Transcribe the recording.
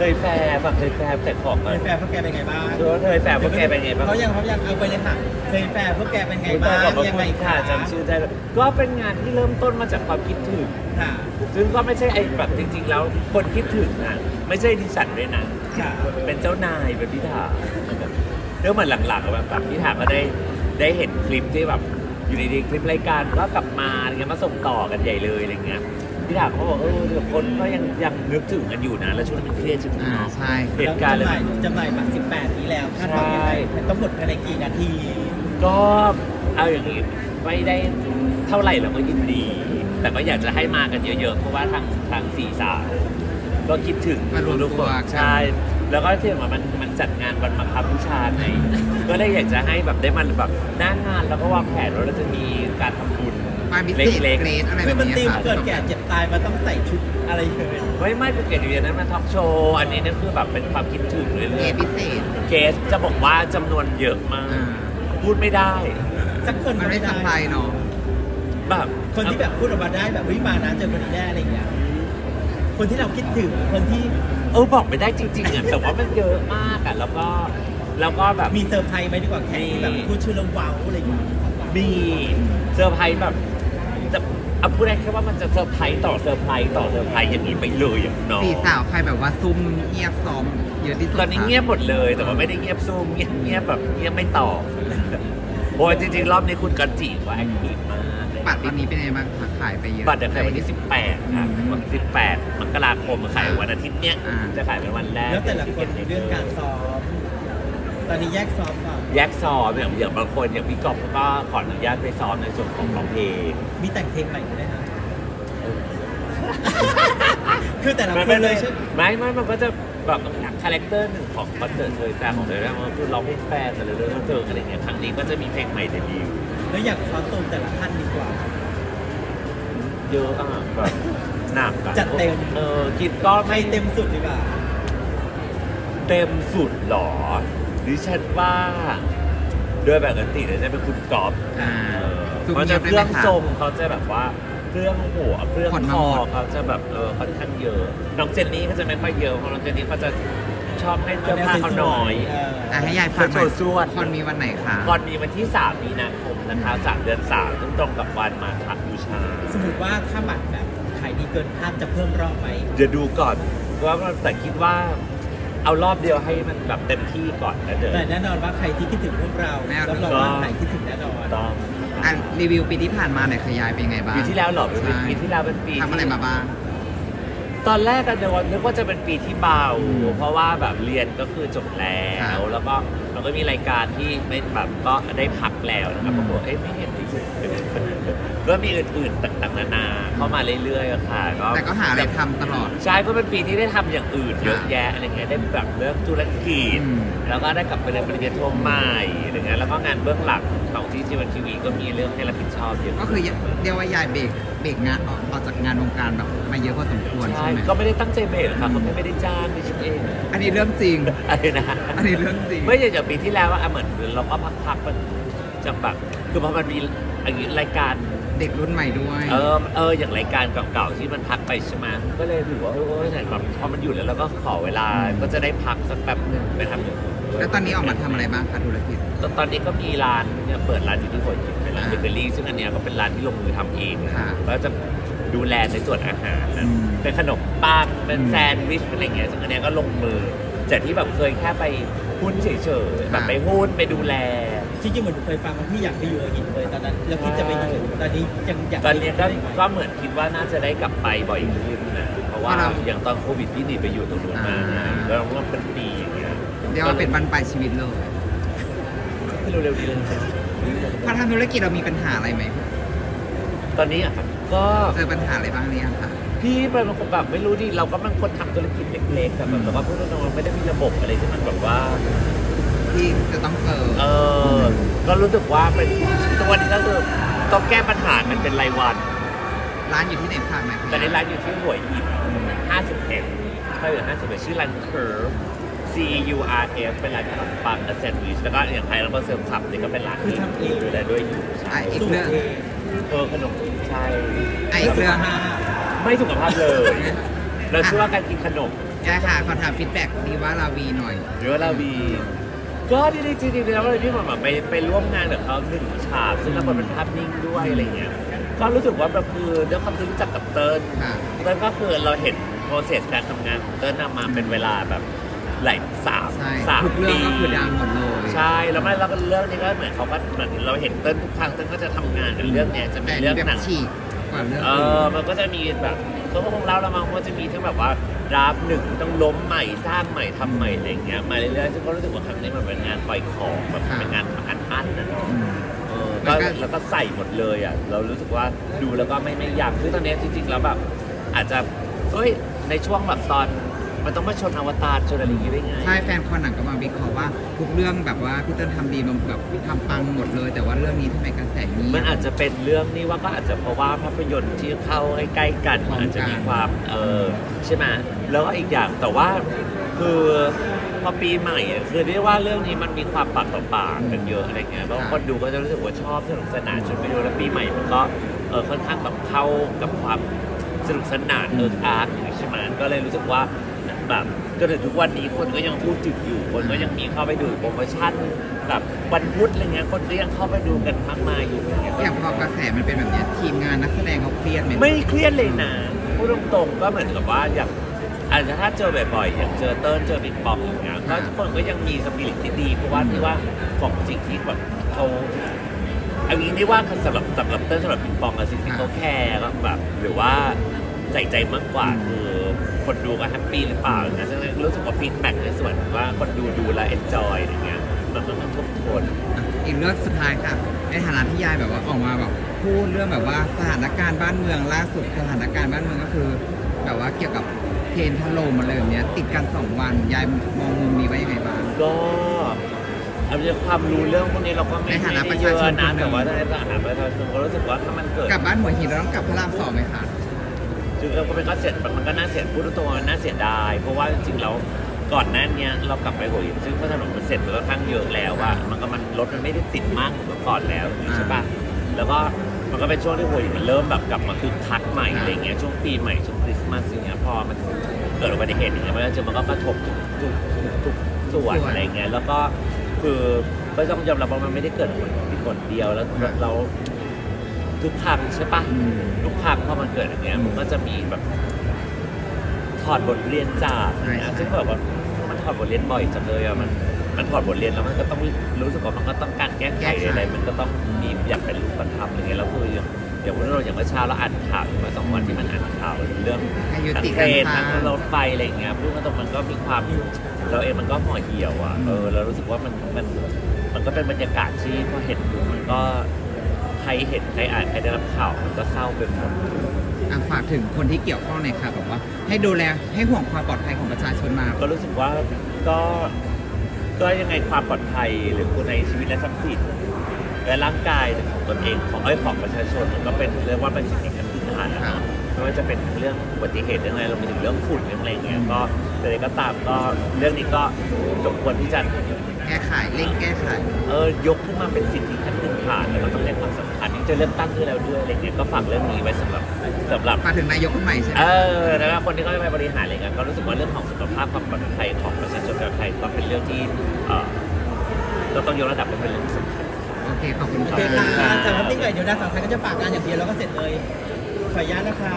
เคยแฟร์ฝั่งเคยแฟร์แต่ของเคก่อนยแฟร์พวกแกเป็นไงบ้างคือว่าเคยแฟร์พวกแกเป็นไงบ้าง เขายังเขายังเอาไปเลยค่ะเคยแฟร์พวกแกเป็นไงอุ๊ยบ้างขอบพระยังคุไงณค่ะจำชื่อได้เลยก็เป็นงานที่เริ่มต้นมาจากความคิดถึง ค่ะ ซึ่งก็ไม่ใช่ไอ้แบบจริง ๆ แล้วคนคิดถึงอะไม่ใช่ดิฉันด้วยนะค่ะ เป็นเจ้านายเป็นพิธาเรื่องเหมือนหลังๆอะแบบแบบพิธาก็ได้ได้เห็นคลิปที่แบบอยู่ดีๆคลิปรายการก็กลับมาอะไรเงี้ยมาส่งต่อกันใหญ่เลยอะไรเงี้ย พิธาก็บอกเออเดี๋ยวคนก็ยังยังนึกถึงกันอยู่นะ แล้วช่วงนั้นมันเครียดใช่ไหมอ่าเนาะใช่เหตุการณ์เลยจำหน่ายจำหน่ายบัตร18 นี้แล้วคาดว่ายังไงใช่ต้องหมดภายในกี่นาที ก็เอาอย่างนี้ไม่ได้เท่าไหร่เราก็ยินดี แต่ก็อยากจะให้มากันเยอะๆ เพราะว่าทางทางสี่สาวก็คิดถึงมารวมทุกคตัวนกัน ใช่ แล้วก็ที่สำคัญมันมันจัดงานวันมาคับผู้ชาไง ก็เลยอยากจะให้แบบได้มันแบบหน้างานแล้วก็วางแผนว่าเราจะมีการทำบุญ ความพิเศษเล็กเกรดอะไรคืแบอบมันนี้ตีมค่ะเกิดแก่เจ็บตายมันต้องใส่ชุดอะไรเลยๆไม่ไม่เป็นเกียรติเรียนนั้นมาทอล์กโชว์อันนี้นี่คือแบบเป็นความคิดถึงเรื่เกรอยดพิเศษๆเกสจะบอกว่าจำนวนเยอะมากอ่าพูดไม่ได้สักคนมันก็ไม่ไม่สได้บายเนาะแบบคนที่แบบพูดออกมาได้แบบวิมานะเจอคนนี้แน่อะไรอย่างเงี้ยคนที่เราคิดถึงคนที่เออบอกไม่ได้จริงๆอะแต่ว่ามันเยอะมากอะแล้วก็แล้วก็แบบ มีเซอร์ไพรส์ไหมดีกว่าแขกที่แบบพูดชื่อแล้วว้าวอะไรอย่างเงี้ย มีเซอร์ไพรส์แบบ จะเอาพูดได้แค่ว่ามันจะเซอร์ไพรส์ต่อเซอร์ไพรส์ต่อเซอร์ไพรส์อย่างนี้ไปเลยอย่างน้องสี่สาวใครแบบว่าซุ่มเงียบซ้อมเยอะที่สุดตอนนี้คะเงียบหมดเลยแต่ว่าไม่ได้เงียบซูมเงียบเงียบแบบเงียบไม่ตอบโอ้ยจริงๆ รอบนี้คุณกันจีว่าแอคทีฟมากบัตรวันนี้เป็นไงบ้างคะขายไปเยอะบัตรเดี๋ยวขายวันที่ 18ค่ะอืมวันที่18มกราคมขายวันอาทิตย์เนี้ยอ่าจะขายเป็นวันแรกแล้วแต่ละคนในเรื่องการซ้อม ตอนนี้แยกซ้อมก่อนแยกซ้อมอย่างอย่างบางคนอย่างพี่กอบเขาก็ขออนุญาตไปซ้อมในส่วนของร้องเพลง มีแต่งเพลงใหม่ด้วยนะ คือแต่ละไม่คไม่นเลยใช่ไม่ไม่มันก็จะแบบคาแรคเตอร์หนึ่งของคอนเสิร์ตเลยแต่ของเธอแล้วมันคือร้องเพลงแฟนแต่ละเรื่องเธออะไรเงี้ยครั้งนี้ก็จะมีเพลงใหม่เดบิวต์แล้วอยากซ้อมตูมแต่ละท่านดีกว่า เยอะอะแบบหนักอะจัดเต็ม เออคิดก็ใครไม่เต็มสุดดีกว่า เต็มสุดหรอ ดิฉันว่าด้วยแบบปกติเนี่ยจะเป็นคุณกอล์ฟอ่าเออซุ่มเขาเงีจะยบเคได้ไหมรื่องคะทรงเขาจะแบบว่าเครื่องหัวเครื่องผ่อนคมาอหมดเขาจะแบบเออค่อนข้างเยอะน้องเจนนี่เขาจะไม่ค่อยเยอะเพราะน้องเจนนี่เขาจะชอบให้เสื้อผ้าเขาน้อยเอออะให้ยายฟังหน่อยโชว์ส่วนคอนมีวันไหนคะก่อนมีวันที่ 3 มีนาคมนะคะ3เดือน3ซึ่งตรงกับวันมาฆบูชา สมมติว่าถ้าบัตรแบบขายดีเกินคาดจะเพิ่มรอบไหม เดี๋ยวดูก่อนว่าแต่คิดว่า เอารอบเดียวให้มันแบบเต็มที่ก่อนนะเดี๋ยวแต่แน่นอนว่าใครที่คิดถึงพวกเราแน่นอน รับรองว่าใครคิดถึงแน่นอน ต้องอะรีวิวปีที่ผ่านมาหน่อยค่ะยายเป็นไงบ้างปีที่แล้วเหรอเป็นใช่ปีที่แล้วเป็นปีทำอะไรมาบ้าง ตอนแรกกันเดี๋ยวนึกว่าจะเป็นปีที่เบา อืมเพราะว่าแบบเรียนก็คือจบแล้ครัว บแล้วก็มันก็มีรายการที่ไม่แบบก็ได้พักแล้วนะครับอืปมรากฏเอ๊ะไม่เห็นที่สุด ก็มีอื่นๆต่างๆนานาเข้ามาเรื่อยๆอะค่ะก็แต่ก็หาอะไรทำตลอด ใช่ก็เป็นปีที่ได้ทำอย่างอื่นเยอะแยะอะไรเงี้ยได้แบบเรื่องธุรกิจ อืม แล้วก็ได้กลับไปเรียนปริญญาโทใหม่อะไรเงี้ยแล้วก็งานเบื้องหลังของที่จีวันทีวีก็มีเรื่องให้รับผิดชอบเยอะก็คือเรียกว่ายายเบรกเบรกงานออกออกจากงานวงการแบบมาเยอะพอสมควรใช่ใช่ไหมก็ไม่ได้ตั้งใจเบรกค่ะเขาไม่ได้จ้างดิฉันเองอันนี้เรื่องจริง อะไรนะ อันนี้เรื่องจริง ไม่ใช่จากปีที่แล้วอะเหมือนเราก็พักๆมันจากแบบ คือพอมันมีอย่างนี้รายการเด็กรุ่นใหม่ด้วย เออเอออย่างรายการเก่าๆที่มันพักไปใช่ไหมก็เลยถือว่าเออแต่แบบพอมันอยู่แล้วเราก็ขอเวลาก็จะได้พักสักแป๊บหนึงไปทำอย่างอื่นด้วย แล้วตอนนี้ออกมาทำอะไรบ้างคะธุรกิจ ตอนตอนนี้ก็มีร้านเนี่ยเปิดร้านอยู่ที่หัวหินเป็นร้านอ่าเบเกอรี่ซึ่งอันเนี้ยก็เป็นร้านที่ลงมือทำเองค่ะก็จะดูแลในส่วนอาหารนะอืมเป็นขนมปังเป็นอืมแซนด์วิชเป็นอะไรเงี้ยซึ่งอันเนี้ยก็ลงมือจากที่แบบเคยแค่ไปหุ้นเฉยๆแบบไปหุ้นไปดูแลที่ จริงเหมือนเคยฟังว่าพี่อยากไปอยู่หัวหินเลยตอนนั้นแล้วคิดจะไปอยู่ตอนนี้ยังอยากตอนเนี้ยก็ก็เหมือนคิดว่าน่าจะได้กลับไปบ่อยขึ้นนะเพราะว่าเพราะเราอย่างตอนโควิดพี่หนีไปอยู่ตรงนู้นมาอ่าแล้วก็เป็นปีอย่างเงี้ยเรียกว่าเป็นบรรปลายชีวิตเลยที่เร็วๆนี้เลยพอทำธุรกิจเรามีปัญหาอะไรไหมตอนนี้อะครับก็เจอปัญหาอะไรบ้างหรือยังคะ พี่เป็นคนแบบไม่รู้ดิเราก็เป็นคนทำธุรกิจเล็กๆแต่แบบแต่ว่าพูดตรงๆมันไม่ได้มีระบบอะไรที่มันแบบว่า ที่จะต้องเจอเออ ก็รู้สึกว่าเป็นตัวนนี้ก็คือต้องแก้ปัญหากันเป็นรายวัน ร้านอยู่ที่ไหนฝากหน่อยค่ะแต่ในร้านอยู่ที่หัวหิน51ถ้าอยู่51ชื่อร้าน Curve C U R F เป็นร้านขนมปังและแซนด์วิชแล้วก็อย่างไทยเราก็เสริมขับนี่ก็เป็นร้านที่ดูแลด้วยอยู่อะอีกสู้เรื่องเองเออขนมใช่อะอีกเรื่องไม่สุขภาพเลย เราเชื่อว่าการกินขนม ยายค่ะขอถามฟีดแบ็กดีว่าลาวีหน่อย หรือว่าเรามี ก็จริงๆจริงๆแล้วเลยพี่หมอแบบไปไปร่วมงานกับเขาหนึ่งฉากซึ่งเราเป็นภาพนิ่งด้วยอะไรเงี้ยก็รู้สึกว่าแบบคือด้วยความที่รู้จักกับเติ้ลค่ะเติ้ลก็คือเราเห็นโปรเซสการทำงานของเติ้ลนำมาเป็นเวลาแบบหลายสามใช่สามทุกเรื่อปีงก็คือดังหมดเลย ใช่แล้วไม่แล้วก็เรื่องนี้ก็เหมือนเขาก็เหมือนเราเห็นเติ้ลทุกครั้งเติ้ลก็จะทำงานกันเรื่องเนี้ยจะมีแต่เรื่องแบบหนังฉีกกว่าเรื่องเออื่อนมันก็จะมีแบบ เขาก็คงเล่าแล้วมั้งว่าจะมีทั้งแบบว่าดราฟต์หนึ่งต้องล้มใหม่สร้างใหม่ทำใหม่อะไรอย่างเงี้ยมาเรื่อยๆซึ่งก็รู้สึกว่าครั้งนี้มันเป็นงานปล่อยของแบบเป็นงานอันอั้นนะเนาะอืมเออแล้ก็วก็แล้วก็ใส่หมดเลยอะเรารู้สึกว่าดูแล้วก็ไม่ไม่อยากคือตอนนี้จริงๆแล้วแบบอาจจะเอ้ยในช่วงแบบตอน มันต้องมาชนอวตารชนอะไรอย่างงี้ได้ไง ใช่แฟนคอนหนังก็มาวิเคราะห์ว่าทุกเรื่องแบบว่าพี่เติ้ลทำดีมันแบบทำปังหมดเลย แต่ว่าเรื่องนี้ทำไมกระแสนี้ มันอาจจะเป็นเรื่องนี้ว่าก็อาจจะเพราะว่าภาพยนตร์ที่เข้าใกล้ๆกันพร้อมกันอาจจะมีความเออใช่ไหมแล้วก็อีกอย่างแต่ว่าคือพอปีใหม่อะคือเรียกว่าเรื่องนี้มันมีความปากต่อปากกันเยอะอะไรเงี้ยแล้วคนดูก็จะรู้สึกว่าชอบสนุกสนานจนไปดูแล้วปีใหม่มันก็เออค่อนข้างแบบเข้ากับความสนุกสนานเอิร์กอาร์กอย่างนี้ใช่ไหมก็เลยรู้สึกว่า แบบจนถึงทุกวันนี้คนก็ยังพูดถึงอยู่ คนก็ยังมีเข้าไปดูโปรโมชั่นแบบวันพุธอะไรเงี้ยคนก็ยังเข้าไปดูกันมากมายอยู่อย่างเงี้ยอย่างพอกระแสมันเป็นแบบเนี้ยทีมงานนักแสดงเขาเครียดไหมไม่เครียดเลยนะพูดตรงๆก็เหมือนกับว่าอย่างอาจจะถ้าเจอบ่อยๆอย่างเจอเติ้ลเจอบิ๊กปอมอย่างเงี้ยก็ทุกคนก็ยังมีสปิริตที่ดีเพราะว่าที่ว่าของสิ่งที่แบบเขาเอางี้นี่ว่าสำหรับสำหรับเติ้ลสำหรับบิ๊กปอมอะสิ่งที่เขาแคร์ก็แบบหรือว่าใส่ใจมากกว่าคือ คนดูก็แฮปปี้หรือเปล่านะซึ่งรู้สึกว่าฟีดแบ็กในส่วนว่าคนดูดูแล้วเอนจอยอย่างเงี้ยมันก็ต้องทุกคนอะอีกเรื่องสุดท้ายค่ะในฐานะที่ยายแบบว่าออกมาแบบพูดเรื่องแบบว่าสถานการณ์บ้านเมืองล่าสุดสถานการณ์บ้านเมืองก็คือ แบบว่าเกี่ยวกับเทรนถล่มอะไรแบบเนี้ยติดกันสองวันยายมองมุมนี้ไว้ยังไงบ้างก็เอาจริงๆความรู้เรื่องพวกนี้เราก็ไม่ในฐานะไม่ได้เยประชาชนอะนะคนหนึ่งแต่ว่าในฐานะประชาชนก็รู้สึกว่าถ้ามันเกิดกลับบ้านหัวหินเราต้องกลับพระรามสองไหมคะ จริงๆก็เป็นก็เสียมันก็น่าเสียพูดตรงๆมันน่าเสียดายเพราะว่าจริงๆแล้วก่อนหน้าเนี้ยเรากลับไปหัวหินซึ่งถนนมันเสร็จไปค่อนข้างเยอะแล้วว่ามันก็มันรถมันไม่ได้ติดมากเหมือนเมื่อก่อนแล้วใช่ปะแล้วก็มันก็เป็นช่วงที่หัวหินมันเริ่มแบบกลับมาคึกคักใหม่อะไรเงี้ยช่วงปีใหม่ช่วงคริสต์มาสอย่างเงี้ยพอมันเกิดอุบัติเหตุอย่างเงี้ยมันก็จะมันก็กระทบทุกทุกทุกส่วนอะไรเงี้ยแล้วก็คือก็ต้องยอมรับว่ามันไม่ได้เกิดคนเดียวแล้วเรา ทุกครั้งใช่ปะอืม ทุกครั้งพอมันเกิดอย่างเงี้ยมันก็จะมีแบบถอดบทเรียนจากใช่นะใช่ซึ่งแบบว่ามันถอดบทเรียนบ่อยจังเลยอะมันมันถอดบทเรียนแล้วมันก็ต้องรู้สึกว่ามันก็ต้องการแก้ไขอะไรมันก็ต้องมีอยากเป็นรูปธรรมอะไรเงี้ยแล้วคืออย่างอย่างวันนี้เราอย่างเมื่อเช้าเราอ่านข่าวมาสองวันที่มันอ่านข่าวเรื่องให้ยุทางติเทรการนสร้าทางงรถไฟอะไรอย่างเงี้ยพูดตรงๆมันก็มีความเราเองมันก็ห่อเหี่ยวอะ เออเรารู้สึกว่ามันมันมันก็เป็นบรรยากาศที่พอเห็นอยู่มันก็ ใครเห็นใครอ่านใครได้รับข่าวมันก็เศร้าไปหมดอะฝากถึงคนที่เกี่ยวข้องหน่อยค่ะแบบว่า ให้ดูแลให้ห่วงความปลอดภัยของประชาชนมาก็รู้สึกว่าก็ก็ยังไงความปลอดภัยหรือคนในชีวิตและทรัพย์สินและร่างกายของตนเองของเอ้ยของประชาชนมันก็เป็นเรียกว่าเป็นสิ่งที่พื้นฐานนะครัเนาะบไม่ว่าจะเป็นเรื่องอุบัติเหตุเรื่องอะไรรวมไปถึงเรื่องฝุ่นเรื่องอะไรเงี้ยก็แต่ใดก็ตามก็เรื่องนี้ก็สมควรที่จะ แก้ไขเร่งแก้ไข เออยกขึ้นมาเป็นสิ่งที่ขั้นพื้นฐานแล้วก็ต้องให้ความสำคัญ ที่จะเลือกตั้งด้วยแล้วด้วยอะไรเงี้ยก็ฝากเรื่องนี้ไว้สำหรับสำหรับฝากถึงนายกคนใหม่ใช่ไหม เออนะครับคนที่เขาจะไปบริหารอะไรเงี้ยก็รู้สึกว่าเรื่องของสุขภาพความปลอดภัยของประชาชนชาวไทยก็เป็นเรื่องที่เออเราต้องยกระดับให้เป็นเรื่องที่สำคัญ โอเค ขอบคุณโอค่ะเคค่ะแต่ว่านิ่งหน่อยเดี๋ยวดาสาวไทยก็จะฝากงานอย่างเดียวแล้วก็เสร็จเลย ขออนุญาตนะคะ